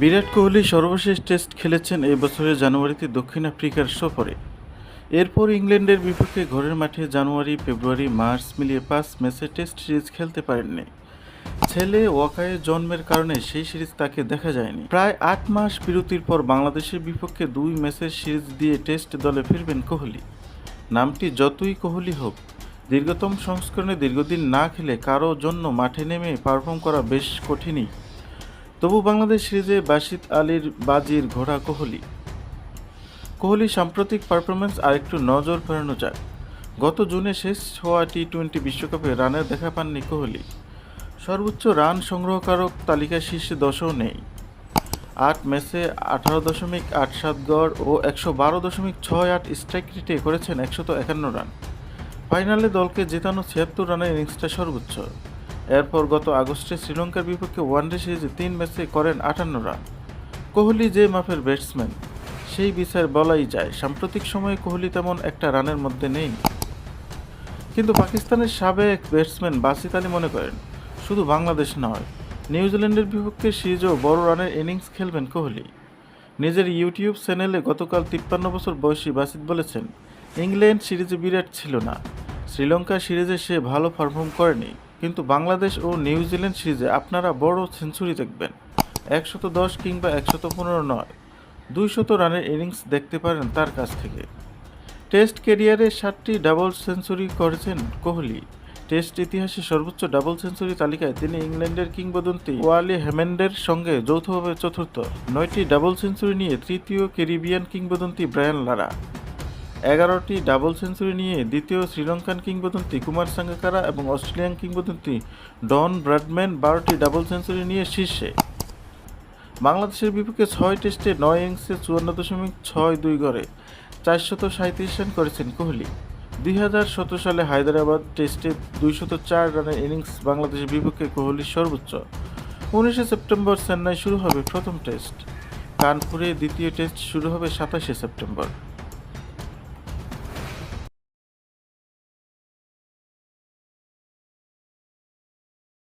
বিরাট কোহলি সর্বশেষ টেস্ট খেলেছেন এই বছরের জানুয়ারিতে দক্ষিণ আফ্রিকার সফরে। এরপর ইংল্যান্ডের বিপক্ষে ঘরের মাঠে জানুয়ারি, ফেব্রুয়ারি, মার্চ মিলিয়ে পাঁচ ম্যাচে টেস্ট সিরিজ খেলতে পারেননি। ছেলে ওয়াকায়ে জন্মের কারণে সেই সিরিজ তাকে দেখা যায়নি। প্রায় আট মাস বিরতির পর বাংলাদেশের বিপক্ষে দুই ম্যাচের সিরিজ দিয়ে টেস্ট দলে ফিরবেন কোহলি। নামটি যতই কোহলি হোক, দীর্ঘতম সংস্করণে দীর্ঘদিন না খেলে কারও জন্য মাঠে নেমে পারফর্ম করা বেশ কঠিনই। তবু বাংলাদেশ সিরিজে বাসিত আলীর বাজির ঘোড়া কোহলি। কোহলি সাম্প্রতিক পারফরমেন্স আরেকটু নজর ফেরানো যাক। গত জুনে শেষ হওয়া টি টোয়েন্টি বিশ্বকাপে রানের দেখা পাননি কোহলি। সর্বোচ্চ রান সংগ্রহকারক তালিকায় শীর্ষে দশও নেই। আট ম্যাচে আঠারো দশমিক আট সাত গড় ও একশো বারো দশমিক ছয় আট স্ট্রাইক রেটে করেছেন একশত একান্ন রান। ফাইনালে দলকে জেতানো ছিয়াত্তর রানের ইনিংসটা সর্বোচ্চ। এরপর গত আগস্টে শ্রীলঙ্কার বিপক্ষে ওয়ানডে সিরিজে তিন ম্যাচে করেন আটান্ন রান। কোহলি যে মাপের ব্যাটসম্যান, সেই বিচার বলাই যায়, সাম্প্রতিক সময়ে কোহলি তেমন একটা রানের মধ্যে নেই। কিন্তু পাকিস্তানের সাবেক ব্যাটসম্যান বাসিত আলী মনে করেন, শুধু বাংলাদেশ নয়, নিউজিল্যান্ডের বিপক্ষে সিরিজেও বড় রানের ইনিংস খেলবেন কোহলি। নিজের ইউটিউব চ্যানেলে গতকাল তিপ্পান্ন বছর বয়সী বাসিত বলেছেন, ইংল্যান্ড সিরিজে বিরাট ছিল না। শ্রীলঙ্কা সিরিজে সে ভালো পারফর্ম করেনি। কিন্তু বাংলাদেশ ও নিউজিল্যান্ড সিরিজে আপনারা বড় সেঞ্চুরি দেখবেন। একশত দশ কিংবা একশত পনেরো নয়। দুইশত রানের ইনিংস দেখতে পারেন তার কাছ থেকে। টেস্ট কেরিয়ারে সাতটি ডাবল সেঞ্চুরি করেছেন কোহলি। টেস্ট ইতিহাসে সর্বোচ্চ ডাবল সেঞ্চুরি তালিকায় তিনি ইংল্যান্ডের কিংবদন্তি ওয়ালি হ্যামেন্ডের সঙ্গে যৌথভাবে চতুর্থ। নয়টি ডাবল সেঞ্চুরি নিয়ে তৃতীয় ক্যারিবিয়ান কিংবদন্তি ব্রায়ান লারা। এগারোটি ডাবল সেঞ্চুরি নিয়ে দ্বিতীয় শ্রীলঙ্কান কিংবদন্তি কুমার সাঙ্গাকারা এবং অস্ট্রেলিয়ান কিংবদন্তি ডন ব্র্যাডম্যান বারোটি ডাবল সেঞ্চুরি নিয়ে শীর্ষে। বাংলাদেশের বিপক্ষে ছয় টেস্টে নয় ইনিংসে চুয়ান্ন দশমিক ছয় দুই গড়ে চারশত সাঁত্রিশ রান করেছেন কোহলি। দুই হাজার সতেরো সালে হায়দ্রাবাদ টেস্টে দুইশত চার রানের ইনিংস বাংলাদেশের বিপক্ষে কোহলির সর্বোচ্চ। উনিশে সেপ্টেম্বর চেন্নাই শুরু হবে প্রথম টেস্ট। কানপুরে দ্বিতীয় টেস্ট শুরু হবে সাতাশে সেপ্টেম্বর।